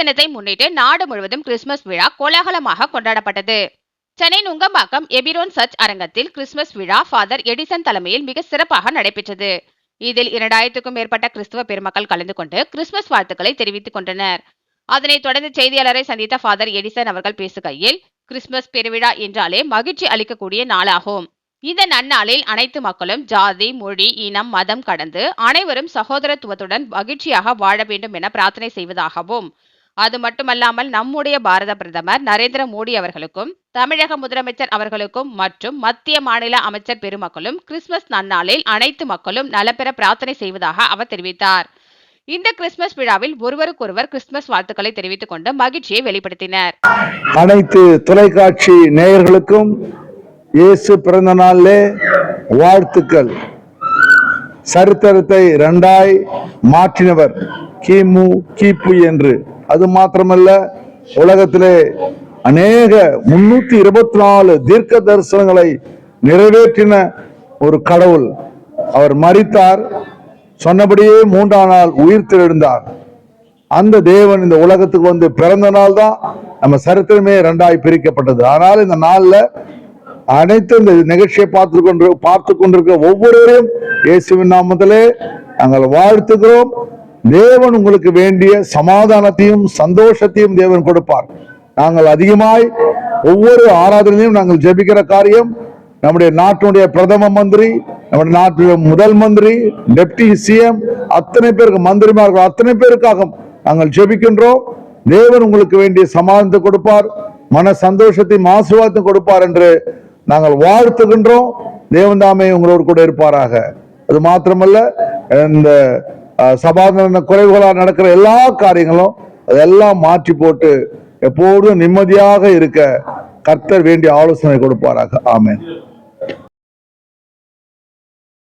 தினத்தை முன்னிட்டு நாடு முழுவதும் கிறிஸ்துமஸ் விழா கோலாகலமாக கொண்டாடப்பட்டது. சென்னை நுங்கம்பாக்கம் எபிரோன் சர்ச் அரங்கத்தில் கிறிஸ்துமஸ் விழா ஃபாதர் எடிசன் தலைமையில் மிக சிறப்பாக நடைபெற்றது. இதில் இரண்டாயிரத்துக்கும் மேற்பட்ட கிறிஸ்துவ பெருமக்கள் கலந்து கொண்டு கிறிஸ்துமஸ் வாழ்த்துக்களை தெரிவித்துக் கொண்டனர். அதனைத் தொடர்ந்து செய்தியாளரை சந்தித்த ஃபாதர் எடிசன் அவர்கள் பேசுகையில் கிறிஸ்துமஸ் பெருவிழா என்றாலே மகிழ்ச்சி அளிக்கக்கூடிய நாளாகும். இந்த நன்னாளில் அனைத்து மக்களும் ஜாதி மொழி இனம் மதம் கடந்து அனைவரும் சகோதரத்துவத்துடன் மகிழ்ச்சியாக வாழ வேண்டும் என பிரார்த்தனை செய்வதாகவும் அது மட்டுமல்லாமல் நம்முடைய பாரத பிரதமர் நரேந்திர மோடி அவர்களுக்கும் தமிழக முதலமைச்சர் அவர்களுக்கும் மற்றும் மத்திய மாநில அமைச்சர் பெருமக்களும் கிறிஸ்துமஸ் நன்னாளில் அனைத்து மக்களும் நலப்பெற பிரார்த்தனை செய்வதாக அவர் தெரிவித்தார். இந்த கிறிஸ்துமஸ் விழாவில் ஒருவருக்கொருவர் கிறிஸ்துமஸ் வாழ்த்துக்களை தெரிவித்துக் கொண்டு மகிழ்ச்சியை வெளிப்படுத்தினர். அனைத்து தொலைக்காட்சி நேயர்களுக்கும் இயேசு பிறந்த நாளிலே வாழ்த்துக்கள். சரித்திரத்தை ரெண்டாய் மாற்றினவர் கிமு கிபு என்று. அது மாத்திரமல்ல உலகத்திலே அநேக முன்னூத்தி இருபத்தி நாலு தீர்க்க தரிசனங்களை நிறைவேற்றின ஒரு கடவுள். அவர் மறித்தார் சொன்னபடியே மூன்றாம் நாள் உயிர் தெழுந்தார் அந்த தேவன் இந்த உலகத்துக்கு வந்து பிறந்த நாள் தான் நம்ம சரித்திரமே ரெண்டாய் பிரிக்கப்பட்டது. ஆனால் இந்த நாள்ல அனைத்து இந்த நிகழ்ச்சியை பார்த்து கொண்டு பார்த்து கொண்டிருக்க ஒவ்வொருவரையும் இயேசுவின் நாமத்திலே நாங்கள் வாழ்த்துகிறோம். தேவன் உங்களுக்கு வேண்டிய சமாதானத்தையும் சந்தோஷத்தையும் தேவன் கொடுப்பார். நாங்கள் அதிகமாய் ஒவ்வொரு ஆராதனையும் நாங்கள் ஜெபிக்கிற காரியம் நம்முடைய நாட்டினுடைய பிரதம மந்திரி நம்முடைய நாட்டுடைய முதல் மந்திரி டெப்டி சிஎம் அத்தனை பேருக்கு மந்திரிமார்கள் அத்தனை பேருக்காக நாங்கள் ஜெபிக்கின்றோம். தேவன் உங்களுக்கு வேண்டிய சமாதானத்தை கொடுப்பார் மன சந்தோஷத்தையும் ஆசீர்வாதத்தையும் கொடுப்பார் என்று நாங்கள் வாழ்த்துகின்றோம். தேவன் தாமே உங்களோடு கூட இருப்பாராக. அது மாத்திரமல்ல இந்த சமாதான குறைவுகளாக நடக்கிற எல்லா காரியங்களும் அதெல்லாம் மாற்றி போட்டு எப்போதும் நிம்மதியாக இருக்க கர்த்தர் வேண்டிய ஆலோசனை கொடுப்பாராக. ஆமேன்.